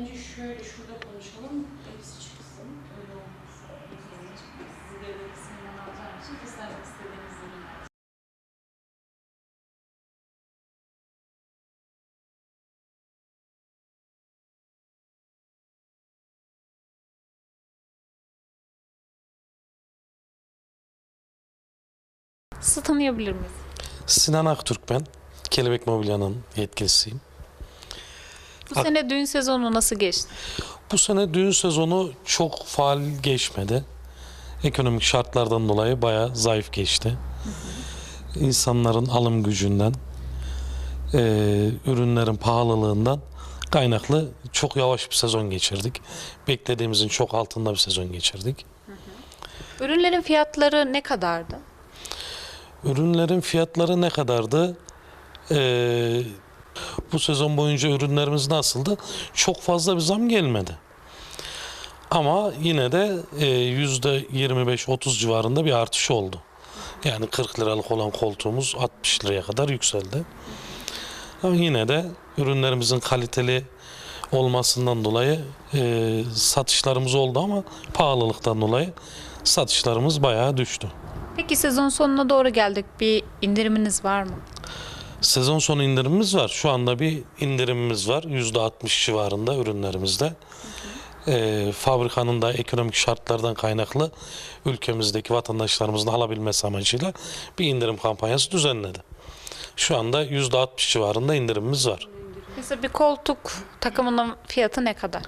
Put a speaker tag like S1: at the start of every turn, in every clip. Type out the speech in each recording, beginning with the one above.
S1: bence şöyle şurada konuşalım. Hepsi çıksın. Öyle olmazsa. Sizi devlet kısmından alacağım için göstermek istediğiniz ürünler.
S2: Sizi tanıyabilir miyiz?
S3: Sinan Aktürk ben. Kelebek Mobilya'nın yetkilisiyim.
S2: Bu sene düğün sezonu nasıl geçti?
S3: Bu sene düğün sezonu çok faal geçmedi. Ekonomik şartlardan dolayı bayağı zayıf geçti. İnsanların alım gücünden, eee, ürünlerin pahalılığından kaynaklı çok yavaş bir sezon geçirdik. Beklediğimizin çok altında bir sezon geçirdik.
S2: Ürünlerin fiyatları ne kadardı?
S3: Ürünlerin fiyatları ne kadardı? Ee, bu sezon boyunca ürünlerimiz nasıldı? Çok fazla bir zam gelmedi. Ama yine de e, yüzde 25-30 civarında bir artış oldu. Yani 40 liralık olan koltuğumuz 60 liraya kadar yükseldi. Ama yine de ürünlerimizin kaliteli olmasından dolayı e, satışlarımız oldu ama pahalılıktan dolayı satışlarımız bayağı düştü.
S2: Peki sezon sonuna doğru geldik. Bir indiriminiz var mı?
S3: Sezon sonu indirimimiz var. Şu anda bir indirimimiz var. %60 civarında ürünlerimizde. Ee, fabrikanın da ekonomik şartlardan kaynaklı ülkemizdeki vatandaşlarımızın alabilmesi amacıyla bir indirim kampanyası düzenledi. Şu anda %60 civarında indirimimiz var.
S2: Mesela bir koltuk takımının fiyatı ne kadar?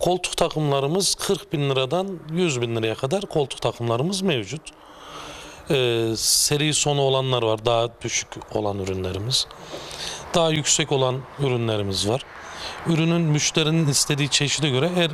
S3: Koltuk takımlarımız 40 bin liradan 100 bin liraya kadar koltuk takımlarımız mevcut. Ee, seri sonu olanlar var. Daha düşük olan ürünlerimiz. Daha yüksek olan ürünlerimiz var. Ürünün müşterinin istediği çeşide göre her